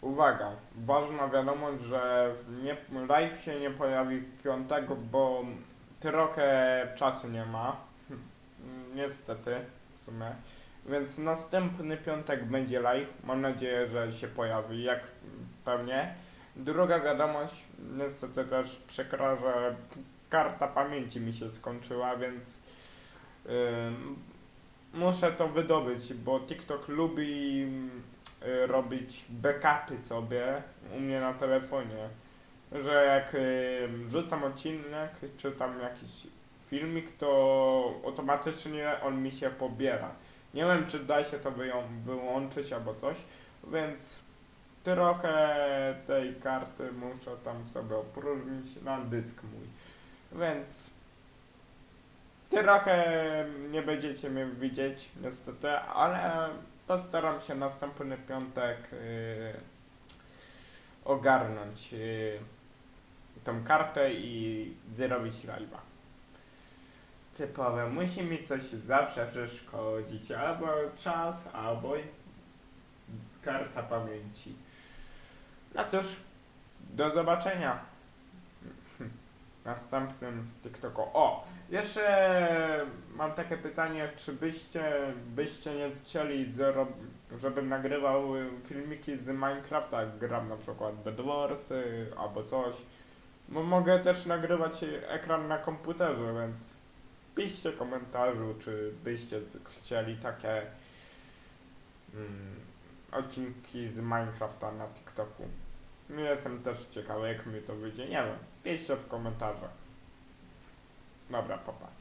uwaga, ważna wiadomość, że nie, live się nie pojawi w piątek, bo trochę czasu nie ma. Niestety, w sumie. Więc następny piątek będzie live. Mam nadzieję, że się pojawi, jak pewnie. Druga wiadomość, niestety też przykra, że karta pamięci mi się skończyła, więc ym, muszę to wydobyć, bo TikTok lubi robić backupy sobie u mnie na telefonie. Że jak wrzucam odcinek, czy tam jakiś filmik, to automatycznie on mi się pobiera. Nie wiem, czy da się to wyłączyć albo coś, więc trochę tej karty muszę tam sobie opróżnić na dysk mój. Więc trochę nie będziecie mnie widzieć niestety, ale postaram się następny piątek yy, ogarnąć yy, tą kartę i zrobić live'a. Typowe, musi mi coś zawsze przeszkodzić, albo czas, albo karta pamięci. No cóż, do zobaczenia następnym TikToku. O, jeszcze mam takie pytanie, czy byście, byście nie chcieli, żebym nagrywał filmiki z Minecrafta, jak gram na przykład Bedwarsy albo coś. Bo mogę też nagrywać ekran na komputerze, więc piszcie w komentarzu, czy byście chcieli takie mm, odcinki z Minecrafta na TikToku. Jestem też ciekawy, jak mi to wyjdzie. Nie wiem. Piszcie w komentarzach. Dobra, popa.